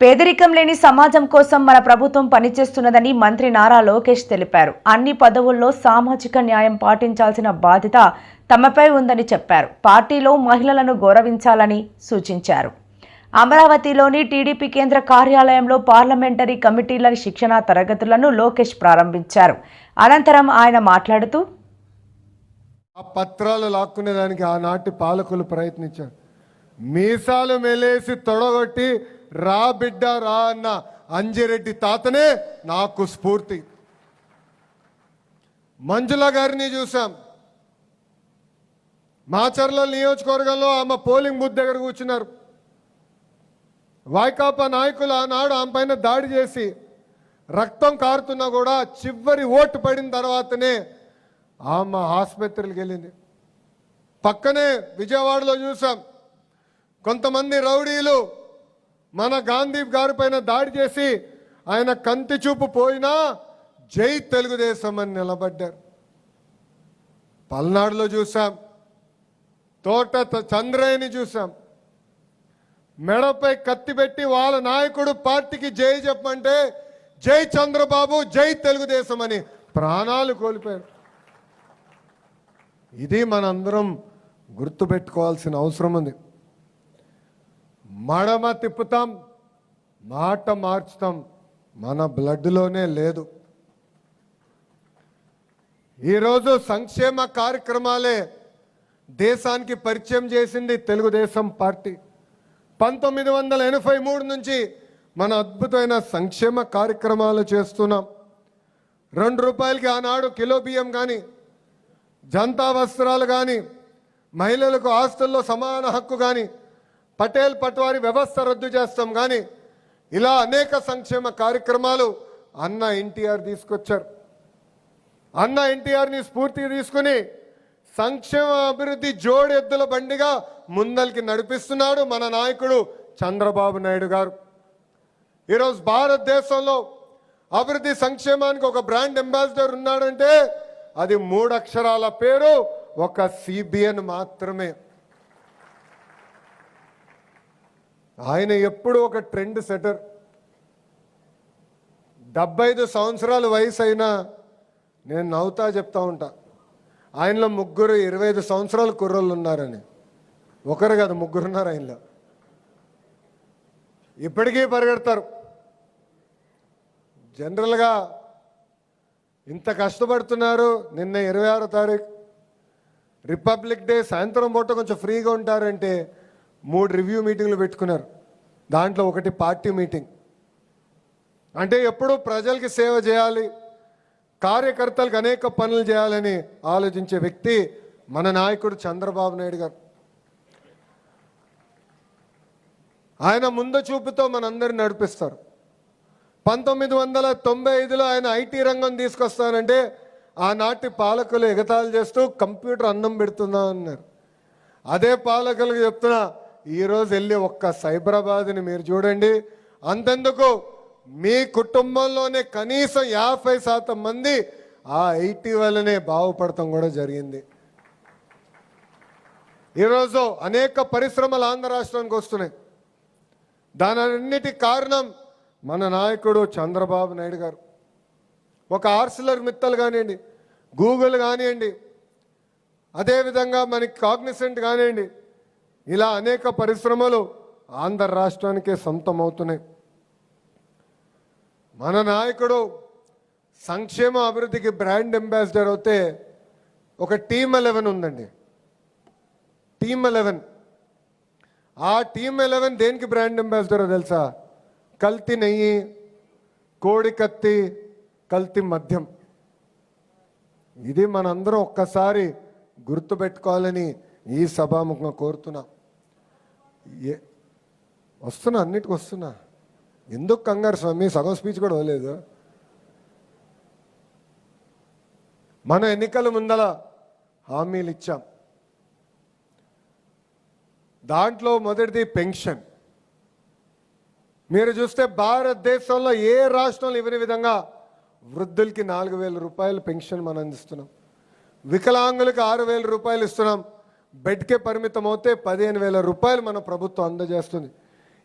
పేదరికం లేని సమాజం కోసం మన ప్రభుత్వం పనిచేస్తున్నదని మంత్రి నారా లోకేష్ తెలిపారు. అన్ని పదవుల్లో సామాజిక న్యాయం పాటించాల్సిన బాధ్యత తమపై ఉందని చెప్పారు. పార్టీలో మహిళలను గౌరవించాలని సూచించారు. అమరావతిలోని టీడీపీ కేంద్ర కార్యాలయంలో పార్లమెంటరీ కమిటీల శిక్షణా తరగతులను లోకేష్ ప్రారంభించారు. అనంతరం ఆయన మాట్లాడుతూ ఆ పత్రాలు లాక్కునేదానికి ఆనాటి పాలకులు ప్రయత్నించారు. మీసాలు మెలేసి తొడగొట్టి రా బిడ్డ రా అన్న అంజిరెడ్డి తాతనే నాకు స్ఫూర్తి. మంజుల గారిని చూసాం మాచర్ల నియోజకవర్గంలో ఆమె పోలింగ్ బూత్ దగ్గర కూర్చున్నారు. వైకాపా నాయకులు ఆనాడు ఆమె పైన దాడి చేసి రక్తం కారుతున్నా కూడా చివరి ఓటు పడిన తర్వాతనే ఆమె ఆసుపత్రికి వెళ్ళింది. పక్కనే విజయవాడలో చూసాం కొంతమంది రౌడీలు మన గాంధీ గారి పైన దాడి చేసి ఆయన కంతి చూపు పోయినా జై తెలుగుదేశం అని నిలబడ్డారు. పల్నాడులో చూసాం తోట చంద్రయ్యని చూసాం మెడపై కత్తి పెట్టి వాళ్ళ నాయకుడు పార్టీకి జై చెప్పమంటే జై చంద్రబాబు జై తెలుగుదేశం అని ప్రాణాలు కోల్పోయారు. ఇది మనందరం గుర్తుపెట్టుకోవాల్సిన అవసరం ఉంది. మడమ తిప్పుతాం మాట మార్చుతాం మన బ్లడ్లోనే లేదు. ఈరోజు సంక్షేమ కార్యక్రమాలే దేశానికి పరిచయం చేసింది తెలుగుదేశం పార్టీ. పంతొమ్మిది వందల ఎనభై మూడు నుంచి మన అద్భుతమైన సంక్షేమ కార్యక్రమాలు చేస్తున్నాం. రెండు రూపాయలకి ఆనాడు కిలో బియ్యం కానీ జనతా వస్త్రాలు కానీ మహిళలకు ఆస్తుల్లో సమాన హక్కు కానీ పటేల్ పట్వారి వ్యవస్థ రద్దు చేస్తాం కానీ ఇలా అనేక సంక్షేమ కార్యక్రమాలు అన్న ఎన్టీఆర్ తీసుకొచ్చారు. అన్న ఎన్టీఆర్ని స్ఫూర్తి తీసుకుని సంక్షేమ అభివృద్ధి జోడెద్దుల బండిగా ముందలికి నడిపిస్తున్నాడు మన నాయకుడు చంద్రబాబు నాయుడు గారు. ఈరోజు భారతదేశంలో అభివృద్ధి సంక్షేమానికి ఒక బ్రాండ్ అంబాసిడర్ ఉన్నాడంటే అది మూడు అక్షరాల పేరు ఒక సిబిఎన్ మాత్రమే. ఆయన ఎప్పుడు ఒక ట్రెండ్ సెటర్ డెబ్బై ఐదు సంవత్సరాల వయసు అయినా నేను నవ్వుతా చెప్తా ఉంటా. ఆయనలో ముగ్గురు ఇరవై ఐదు సంవత్సరాల కుర్రోళ్ళు ఉన్నారని. ఒకరు కాదు ముగ్గురు ఉన్నారు ఆయనలో. ఇప్పటికీ పరిగెడతారు. జనరల్గా ఇంత కష్టపడుతున్నారు నిన్న ఇరవై ఆరో తారీఖు. రిపబ్లిక్ డే సాయంత్రం పూట కొంచెం ఫ్రీగా ఉంటారంటే మూడు రివ్యూ మీటింగ్లు పెట్టుకున్నారు. దాంట్లో ఒకటి పార్టీ మీటింగ్ అంటే ఎప్పుడు ప్రజలకి సేవ చేయాలి కార్యకర్తలకు అనేక పనులు చేయాలని ఆలోచించే వ్యక్తి మన నాయకుడు చంద్రబాబు నాయుడు గారు. ఆయన ముందు చూపుతో మనందరిని నడిపిస్తారు. పంతొమ్మిది వందల తొంభై ఐదులో ఆయన ఐటీ రంగం తీసుకొస్తానంటే ఆనాటి పాలకులు ఎగతాళి చేస్తూ కంప్యూటర్ అన్నం పెడుతుందా అన్నారు అదే పాలకులకు చెప్తున్నా ఈరోజు వెళ్ళి ఒక్క సైబరాబాద్ని మీరు చూడండి. అంతెందుకు? మీ కుటుంబంలోనే కనీసం యాభై శాతం మంది ఆ ఐటీ వల్లనే బాగుపడటం కూడా జరిగింది. ఈరోజు అనేక పరిశ్రమలు ఆంధ్ర రాష్ట్రానికి వస్తున్నాయి. దానన్నిటి కారణం మన నాయకుడు చంద్రబాబు నాయుడు గారు. ఒక ఆర్సిలర్ మిత్తలు కానివ్వండి గూగుల్ కానివ్వండి అదేవిధంగా మనకి కాగ్నిసెంట్ కానివ్వండి ఇలా అనేక పరిశ్రమలు ఆంధ్ర రాష్ట్రానికే సొంతం అవుతున్నాయి మన నాయకుడు సంక్షేమ అభివృద్ధికి బ్రాండ్ అంబాసిడర్ అవుతే ఒక టీమ్ ఎలెవెన్ ఉందండి. Team eleven. ఆ టీమ్ ఎలెవెన్ దేనికి బ్రాండ్ అంబాసిడర్ తెలుసా? కల్తీ నెయ్యి కోడి కత్తి కల్తీ మద్యం. ఇది మనందరం ఒక్కసారి గుర్తుపెట్టుకోవాలని ఈ సభాముఖంగా కోరుతున్నా. ఏ వస్తున్నా అన్నిటికి వస్తున్నా. ఎందుకు కంగారు స్వామి? సగం స్పీచ్ కూడా ఇవ్వలేదు మన ఎన్నికల ముందల హామీలు ఇచ్చాం. దాంట్లో మొదటిది పెన్షన్. మీరు చూస్తే భారతదేశంలో ఏ రాష్ట్రంలో ఇవ్వని విధంగా వృద్ధులకి నాలుగు వేల రూపాయలు పెన్షన్ మనం అందిస్తున్నాం. వికలాంగులకు ఆరు వేల రూపాయలు ఇస్తున్నాం. బెడ్కే పరిమితం అవుతే పదిహేను వేల రూపాయలు మన ప్రభుత్వం అందజేస్తుంది.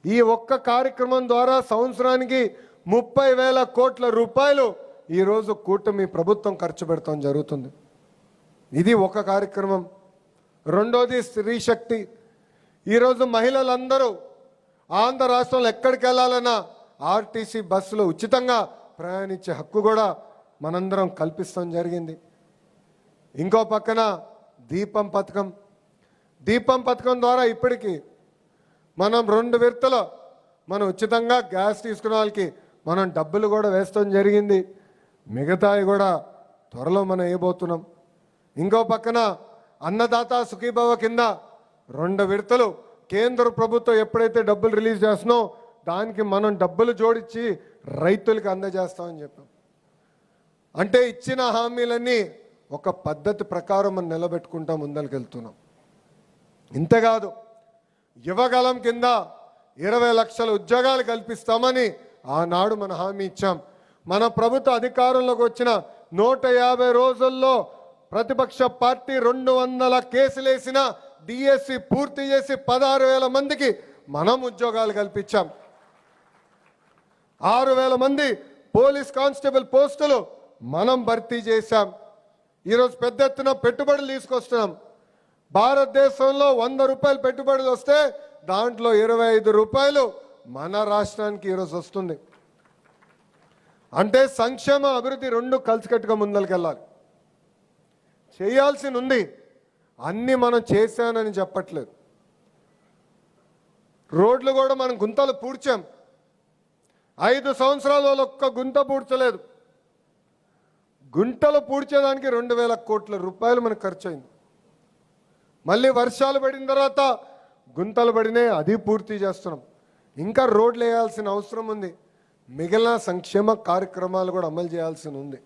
ఈ ఒక్క కార్యక్రమం ద్వారా సంవత్సరానికి ముప్పై వేల కోట్ల రూపాయలు ఈరోజు కూటమి ప్రభుత్వం ఖర్చు పెడతాం జరుగుతుంది. ఇది ఒక కార్యక్రమం. రెండోది స్త్రీ శక్తి. ఈరోజు మహిళలందరూ ఆంధ్ర రాష్ట్రంలో ఎక్కడికి వెళ్ళాలన్నా ఆర్టీసీ బస్సులో ఉచితంగా ప్రయాణించే హక్కు కూడా మనందరం కల్పిస్తాం జరిగింది. ఇంకో పక్కన దీపం పథకం. దీపం పథకం ద్వారా ఇప్పటికీ మనం రెండు విడతలు మనం ఉచితంగా గ్యాస్ తీసుకున్న వాళ్ళకి మనం డబ్బులు కూడా వేస్తాం జరిగింది. మిగతాయి కూడా త్వరలో మనం వేయబోతున్నాం. ఇంకో పక్కన అన్నదాత సుఖీభవ కింద రెండు విడతలు కేంద్ర ప్రభుత్వం ఎప్పుడైతే డబ్బులు రిలీజ్ చేస్తున్నో దానికి మనం డబ్బులు జోడించి రైతులకు అందజేస్తామని చెప్పాం. అంటే ఇచ్చిన హామీలన్నీ ఒక పద్ధతి ప్రకారం మనం నిలబెట్టుకుంటాం ముందరికి వెళ్తున్నాం ఇంతేకాదు యువగలం కింద ఇరవై లక్షల ఉద్యోగాలు కల్పిస్తామని ఆనాడు మన హామీ ఇచ్చాం. మన ప్రభుత్వ అధికారంలోకి వచ్చిన నూట యాభై రోజుల్లో ప్రతిపక్ష పార్టీ రెండు వందల కేసులేసిన డిఎస్సి పూర్తి చేసి పదహారు వేల మందికి మనం ఉద్యోగాలు కల్పించాం. ఆరు వేల మంది పోలీస్ కానిస్టేబుల్ పోస్టులు మనం భర్తీ చేశాం. ఈరోజు పెద్ద ఎత్తున పెట్టుబడులు తీసుకొస్తున్నాం. భారతదేశంలో వంద రూపాయలు పెట్టుబడులు వస్తే దాంట్లో ఇరవై ఐదు రూపాయలు మన రాష్ట్రానికి ఈరోజు వస్తుంది. అంటే సంక్షేమ అభివృద్ధి రెండు కలిసికట్టుగా ముందరికెళ్ళాలి చేయాల్సి ఉంది అన్నీ మనం చేశానని చెప్పట్లేదు. రోడ్లు కూడా మనం గుంతలు పూడ్చాం. ఐదు సంవత్సరాల ఒక్క గుంత పూడ్చలేదు. గుంటలు పూడ్చేదానికి రెండు వేల కోట్ల రూపాయలు మనకు ఖర్చు అయింది మళ్ళీ వర్షాలు పడిన తర్వాత గుంతలు పడినాయి అది పూర్తి చేస్తున్నాం. ఇంకా రోడ్లు వేయాల్సిన అవసరం ఉంది. మిగిలిన సంక్షేమ కార్యక్రమాలు కూడా అమలు చేయాల్సి ఉంది.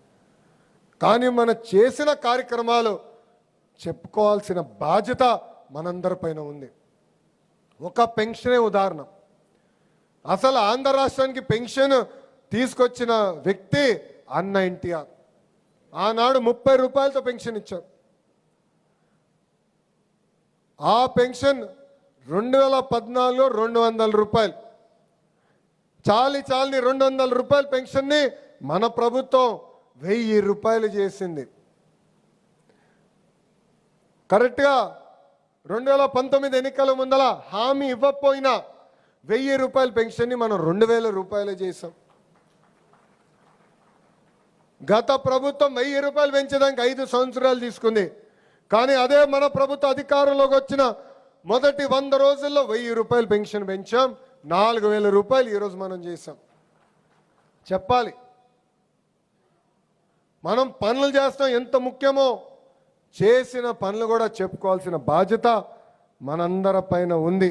కానీ మనం చేసిన కార్యక్రమాలు చెప్పుకోవాల్సిన బాధ్యత మనందరిపైన ఉంది. ఒక పెన్షనే ఉదాహరణ. అసలు ఆంధ్ర రాష్ట్రానికి పెన్షన్ తీసుకొచ్చిన వ్యక్తి అన్న ఎన్టీఆర్. ఆనాడు ముప్పై రూపాయలతో పెన్షన్ ఇచ్చారు ఆ పెన్షన్ రెండు వేల పద్నాలుగులో రెండు వందల రూపాయలు. చాలి చాలని రెండు వందల రూపాయల పెన్షన్ని మన ప్రభుత్వం వెయ్యి రూపాయలు చేసింది. కరెక్ట్గా రెండు వేల పంతొమ్మిది ఎన్నికల ముందల హామీ ఇవ్వకపోయినా వెయ్యి రూపాయల పెన్షన్ని మనం రెండు వేల రూపాయలు చేసాం గత ప్రభుత్వం వెయ్యి రూపాయలు పెంచడానికి ఐదు సంవత్సరాలు తీసుకుంది. కానీ అదే మన ప్రభుత్వ అధికారంలోకి వచ్చిన మొదటి వంద రోజుల్లో వెయ్యి రూపాయలు పెన్షన్ పెంచాం నాలుగు వేల రూపాయలు ఈరోజు మనం చేసాం చెప్పాలి. మనం పనులు చేస్తాం ఎంత ముఖ్యమో చేసిన పనులు కూడా చెప్పుకోవాల్సిన బాధ్యత మనందరి పైన ఉంది.